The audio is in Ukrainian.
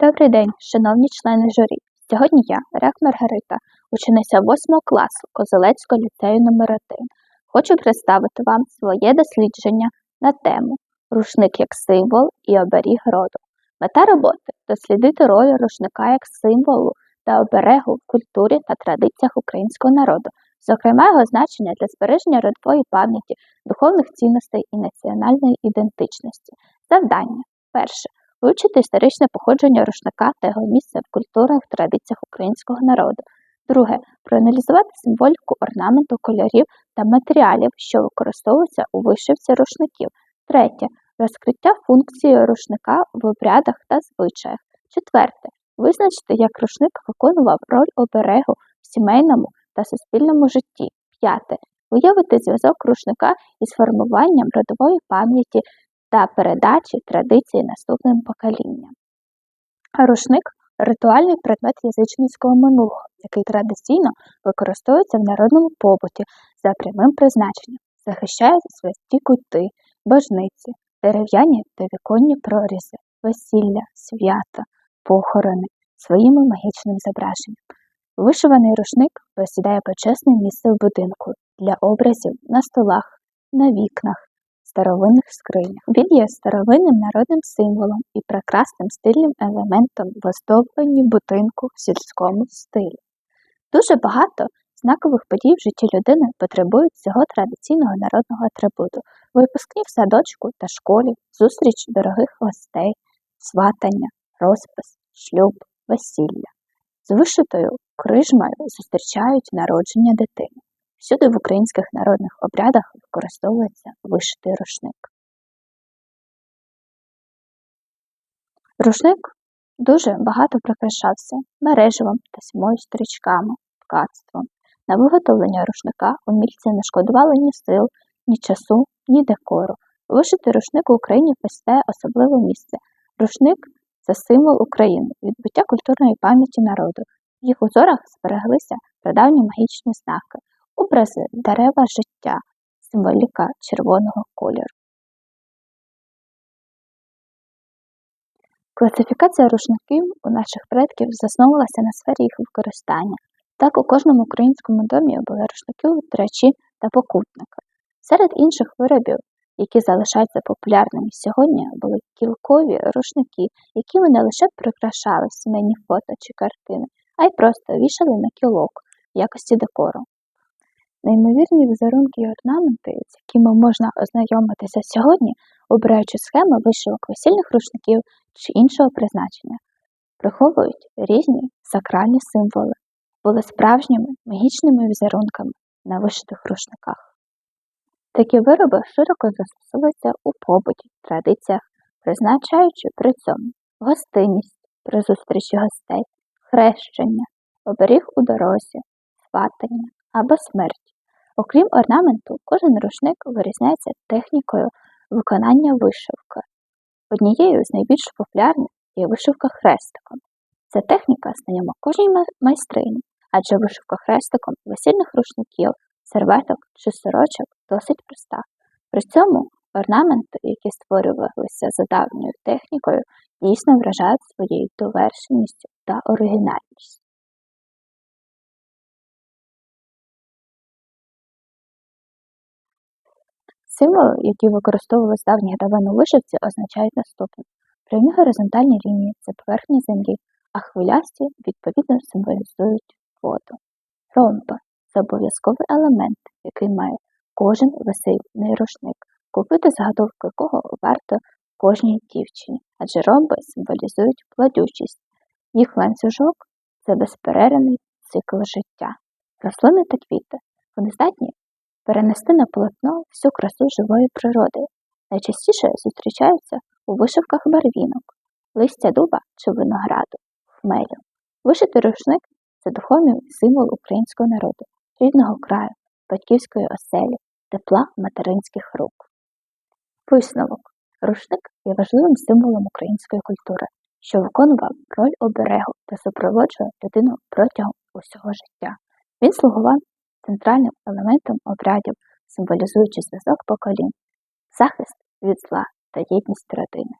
Добрий день, шановні члени журі. Сьогодні я, Ряк Маргарита, учениця 8 класу Козелецького ліцею номер 1 Хочу представити вам своє дослідження на тему Рушник як символ і оберіг роду. Мета роботи дослідити роль рушника як символу та оберегу в культурі та традиціях українського народу, зокрема його значення для збереження родової пам'яті, духовних цінностей і національної ідентичності. Завдання. Перше. Вивчити історичне походження рушника та його місце в культурних традиціях українського народу. Друге. Проаналізувати символіку орнаменту, кольорів та матеріалів, що використовуються у вишивці рушників. Третє. Розкриття функції рушника в обрядах та звичаях. Четверте. Визначити, як рушник виконував роль оберегу в сімейному та суспільному житті. П'яте. Виявити зв'язок рушника із формуванням родової пам'яті та передачі традицій наступним поколінням. Рушник ритуальний предмет язичницького минулого, який традиційно використовується в народному побуті за прямим призначенням, захищає святі кути, божниці, дерев'яні та віконні прорізи, весілля, свята, похорони своїми магічним зображенням. Вишиваний рушник посідає почесне місце в будинку для образів на столах, на вікнах, старовинних скринях. Він є старовинним народним символом і прекрасним стильним елементом в оздобленні будинку в сільському стилі. Дуже багато знакових подій в житті людини потребують цього традиційного народного атрибуту, випускні в садочку та школі, зустріч дорогих гостей, сватання, розпис, шлюб, весілля. З вишитою крижмою зустрічають народження дитини. Всюди в українських народних обрядах використовується вишитий рушник. Рушник дуже багато прикрашався мережевим та смою стрічками, ткацтвом. На виготовлення рушника умільці не шкодували ні сил, ні часу, ні декору. Вишитий рушник в Україні посідає особливе місце. Рушник це символ України, відбуття культурної пам'яті народу. В їх узорах збереглися прадавні магічні знаки образи дерева життя, символіка червоного кольору. Класифікація рушників у наших предків засновувалася на сфері їх використання. Так у кожному українському домі були рушники трачі та покутники. Серед інших виробів, які залишаються популярними сьогодні, були кілкові рушники, які вони лише прикрашали сімейні фото чи картини, а й просто вішали на кілок в якості декору. Неймовірні візерунки і орнаменти, з якими можна ознайомитися сьогодні, обираючи схеми вишивок весільних рушників чи іншого призначення, приховують різні сакральні символи, були справжніми магічними візерунками на вишитих рушниках. Такі вироби широко застосовуються у побуті, традиціях, призначаючи при цьому гостинність при зустрічі гостей, хрещення, оберіг у дорозі, сватання або смерть. Окрім орнаменту, кожен рушник вирізняється технікою виконання вишивки. Однією з найбільш популярних є вишивка хрестиком. Ця техніка знайома кожній майстрині, адже вишивка хрестиком весільних рушників, серветок чи сорочок досить проста. При цьому орнаменти, які створювалися за давньою технікою, дійсно вражають своєю довершеністю та оригінальністю. Символи, які використовували з давніх давен вишивці, означають наступне. Прямі горизонтальні лінії це поверхня землі, а хвилясті відповідно символізують воду. Ромба це обов'язковий елемент, який має кожен весільний рушник, купити заготовку якого варто кожній дівчині, адже ромби символізують плодючість. Їх ланцюжок це безперервний цикл життя. Рослини та квіти. Вони здатні перенести на полотно всю красу живої природи. Найчастіше зустрічаються у вишивках барвінок, листя дуба чи винограду, хмелю. Вишитий рушник це духовний символ українського народу, рідного краю, батьківської оселі, тепла материнських рук. Висновок. Рушник є важливим символом української культури, що виконував роль оберегу та супроводжує людину протягом усього життя. Він слугував центральним елементом обрядів, символізуючи зв'язок поколінь, захист від зла та єдність родини.